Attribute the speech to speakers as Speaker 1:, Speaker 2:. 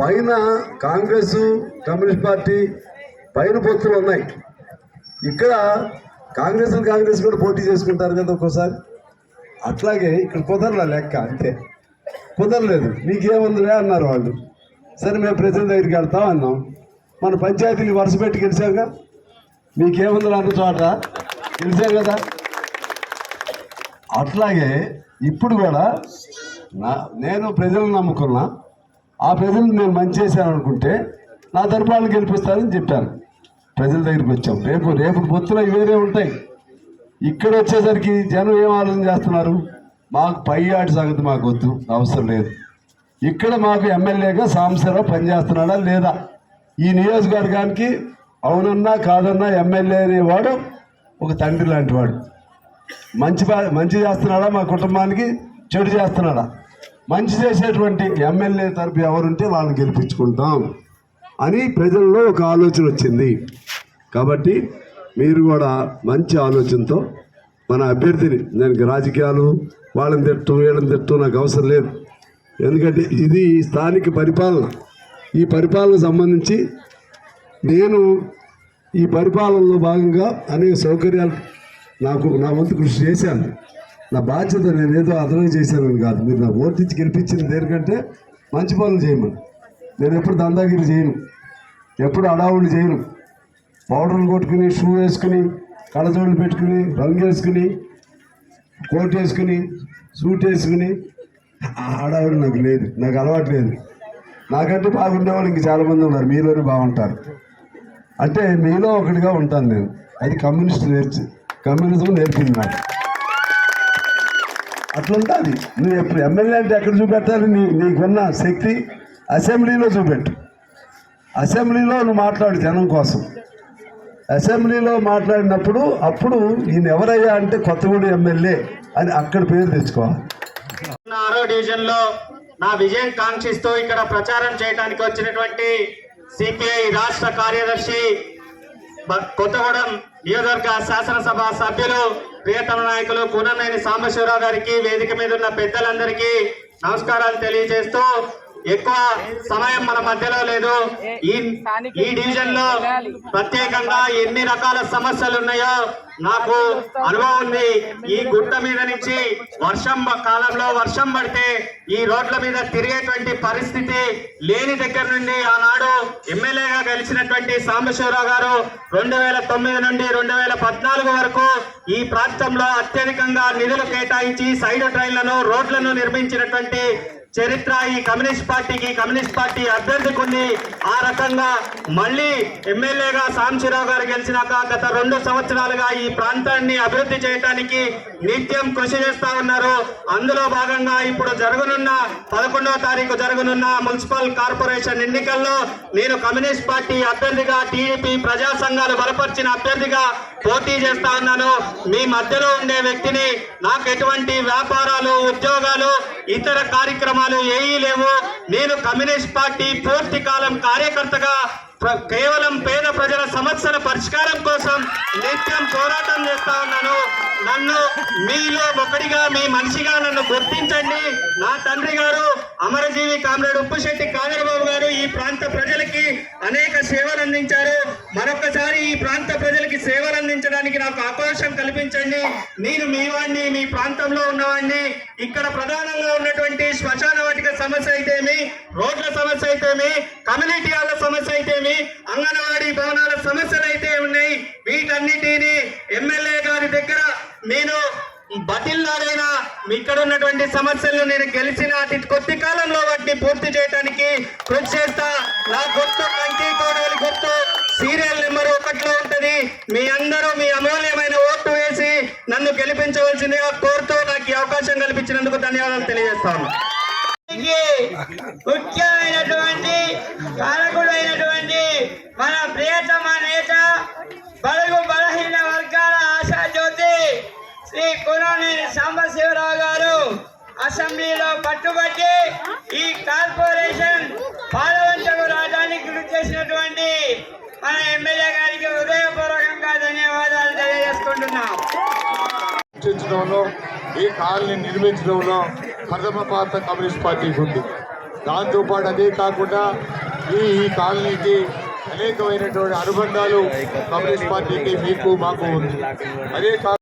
Speaker 1: పైన Congress communist party పైన పొత్తులు ఉన్నాయి. ఇక్కడ కాంగ్రెస్ కాంగ్రెస్ కూడా పోటీ చేసుకుంటారు కదా ఒక్కోసారి. అట్లాగే ఇక్కడ కుదరలే లెక్క అంతే. కుదరలేదు. మీకేముందిలే అన్నారు వాళ్ళు. సరే మేము ప్రజల దగ్గరికి వెళ్తాం అన్నాం. మన పంచాయతీని వరుస పెట్టి గెలిచాంగా మీకేముంది అన్న చోట? గెలిచాం కదా. అట్లాగే ఇప్పుడు కూడా నా నేను ప్రజలను నమ్ముకున్నా. ఆ ప్రజలు నేను మంచి చేశాను అనుకుంటే నా తరపున గెలిపిస్తానని చెప్పాను ప్రజల దగ్గరికి వచ్చాం. రేపు రేపు పొత్తులు వేరే ఉంటాయి? ఇక్కడ వచ్చేసరికి జనం ఏం ఆలోచన చేస్తున్నారు? మాకు పై ఆటి సంగతి మాకు వద్దు అవసరం లేదు. ఇక్కడ మాకు ఎమ్మెల్యేగా సాంబశివరావు పనిచేస్తున్నాడా లేదా? ఈ నియోజకవర్గానికి అవునన్నా కాదన్నా ఎమ్మెల్యే అనేవాడు ఒక తండ్రి లాంటి వాడు. మంచి మంచి చేస్తున్నాడా మా కుటుంబానికి చెడు చేస్తున్నాడా? మంచి చేసేటువంటి ఎమ్మెల్యే తరపు ఎవరుంటే వాళ్ళని గెలిపించుకుంటాం అని ప్రజల్లో ఒక ఆలోచన వచ్చింది. కాబట్టి మీరు కూడా మంచి ఆలోచనతో మన అభ్యర్థిని దానికి రాజకీయాలు వాళ్ళని తిట్టం వీళ్ళని తిట్టం నాకు అవసరం లేదు. ఎందుకంటే ఇది స్థానిక పరిపాలన. ఈ పరిపాలన సంబంధించి నేను ఈ పరిపాలనలో భాగంగా అనేక సౌకర్యాలు నాకు నా వంతు కృషి చేశాను. నా బాధ్యత నేను ఏదో అదనం చేశానని కాదు. మీరు నా ఓటించి గెలిపించిన దేనికంటే మంచి పనులు చేయమని. నేను ఎప్పుడు దందాగిరి చేయను. ఎప్పుడు అడావులు చేయను. పౌడర్లు కొట్టుకుని షూ వేసుకుని కళ్ళజోళ్ళు పెట్టుకుని రంగు వేసుకుని కోట్ వేసుకుని సూట్ వేసుకుని ఆడావిడ హడావుడి నాకు లేదు. నాకు అలవాటు లేదు. నాకంటే బాగుండేవాళ్ళు ఇంక చాలామంది ఉన్నారు. మీలోనే బాగుంటారు. అంటే మీలో ఒకటిగా ఉంటాను నేను. అది కమ్యూనిస్ట్ నేర్చి కమ్యూనిజం నేర్పింది నాకు. అట్లుంటుంది. నువ్వు ఎప్పుడు ఎమ్మెల్యే అంటే ఎక్కడ చూపెట్టాలి? నీ నీకున్న శక్తి అసెంబ్లీలో చూపెట్టు. అసెంబ్లీలో నువ్వు మాట్లాడు జనం కోసం. అసెంబ్లీలో మాట్లాడినప్పుడు అప్పుడు ఈయన ఎవరయ్యా అంటే కొత్తగూడి ఎమ్మెల్యే అని అక్కడ పేరు తెచ్చుకోవాలి.
Speaker 2: నా ఆరో డివిజన్లో నా విజయం కాంక్షిస్తూ ఇక్కడ ప్రచారం చేయడానికి వచ్చినటువంటి సిపిఐ రాష్ట్ర కార్యదర్శి కొత్తగూడెం నియోజకవర్గ శాసనసభ సభ్యులు ప్రియతమ నాయకులు కూననేని సాంబశివరావు గారికి వేదిక మీద ఉన్న పెద్దలందరికీ నమస్కారాలు తెలియజేస్తూ ఎక్కువ సమయం మన మధ్యలో లేదు. ఈ ఈ డివిజన్లో ప్రత్యేకంగా ఎన్ని రకాల సమస్యలు ఉన్నాయో నాకు అనుభవం ఉంది. ఈ గుట్ట మీద నుంచి వర్షం కాలంలో వర్షం పడితే ఈ రోడ్ల మీద తిరిగేటువంటి పరిస్థితి లేని దగ్గర నుండి ఆనాడు ఎమ్మెల్యేగా గెలిచినటువంటి సాంబశివరావు గారు రెండు వేల తొమ్మిది నుండి రెండు వేల పద్నాలుగు వరకు ఈ ప్రాంతంలో అత్యధికంగా నిధులు కేటాయించి సైడ్ ట్రైన్లను రోడ్లను నిర్మించినటువంటి చరిత్ర ఈ కమ్యూనిస్ట్ పార్టీకి కమ్యూనిస్ట్ పార్టీ అభ్యర్థికి ఉంది ఆ రకంగా మళ్ళీ ఎమ్మెల్యేగా సాంశీరావు గారు గెలిచినాక గత రెండు సంవత్సరాలుగా ఈ ప్రాంతాన్ని అభివృద్ధి చేయడానికి నిత్యం కృషి చేస్తా ఉన్నారు. అందులో భాగంగా ఇప్పుడు జరగనున్న పదకొండవ తారీఖు జరగనున్న మున్సిపల్ కార్పొరేషన్ ఎన్నికల్లో నేను కమ్యూనిస్ట్ పార్టీ అభ్యర్థిగా టీడీపీ ప్రజా సంఘాలు బలపరిచిన అభ్యర్థిగా పోటీ చేస్తా ఉన్నాను. మీ మధ్యలో ఉండే వ్యక్తిని నాకు ఎటువంటి వ్యాపారాలు ఉద్యోగాలు ఇతర కార్యక్రమాలు ఏవీ లేవు. నేను కమ్యూనిస్ట్ పార్టీ పూర్తి కాలం కార్యకర్తగా కేవలం పేద సమస్యల పరిష్కారం కోసం నిత్యం పోరాటం చేస్తా ఉన్నాను. నన్ను మీలో ఒకటిగా మీ మనిషిగా నన్ను గుర్తించండి. నా తండ్రి గారు అమరజీవి కామ్రేడ్ ఉప్పుశెట్టి కాదరబాబు గారు ఈ ప్రాంత ప్రజలకి అనేక సేవలు అందించారు. మరొకసారి ఈ ప్రాంత ప్రజలకి సేవలు అందించడానికి నాకు అవకాశం కల్పించండి. నేను మీ వాడిని మీ ప్రాంతంలో ఉన్నవాడిని ఇక్కడ ప్రధానంగా ఉన్నటువంటి శ్మశాన వాటిక సమస్య అయితేమి రోడ్ల సమస్య అయితేమి కమ్యూనిటీ హాల్ల సమస్య అయితేమి అంగన్వాడీ భవనాల సమస్యలు అయితే ఉన్నాయి వీటన్నిటిని ఎమ్మెల్యే గారి దగ్గర నేను బతిల్లాడైనా ఇక్కడ ఉన్నటువంటి సమస్యలను నేను గెలిచిన అతి కొద్ది కాలంలో వాటిని పూర్తి చేయడానికి కృషి చేస్తా. నా గుర్తు కంకి కోడలి గుర్తు. సీరియల్ నెంబర్ ఒకటిలో ఉంటది. మీ అందరూ మీ అమూల్యమైన ఓటు వేసి నన్ను గెలిపించవలసిందిగా కోరుతూ నాకు ఈ అవకాశం కల్పించినందుకు ధన్యవాదాలు తెలియజేస్తాను.
Speaker 3: ముఖ్యమైన శ్రీ సాంబశివరావు గారు అసెంబ్లీలో పట్టుబట్టి ఈ కార్పొరేషన్ పాలవంచకు రాజానికి గురి చేసినటువంటి మన ఎమ్మెల్యే గారికి హృదయపూర్వకంగా ధన్యవాదాలు తెలియజేసుకుంటున్నాం.
Speaker 4: ఈ కాలనీ నిర్మించడంలో ప్రథమ పాత్ర కమ్యూనిస్ట్ పార్టీకి ఉంది. దాంతోపాటు అదే కాకుండా ఈ ఈ కాలనీకి అనేకమైనటువంటి అనుబంధాలు కమ్యూనిస్ట్ పార్టీకి మీకు మాకు ఉంది. అదే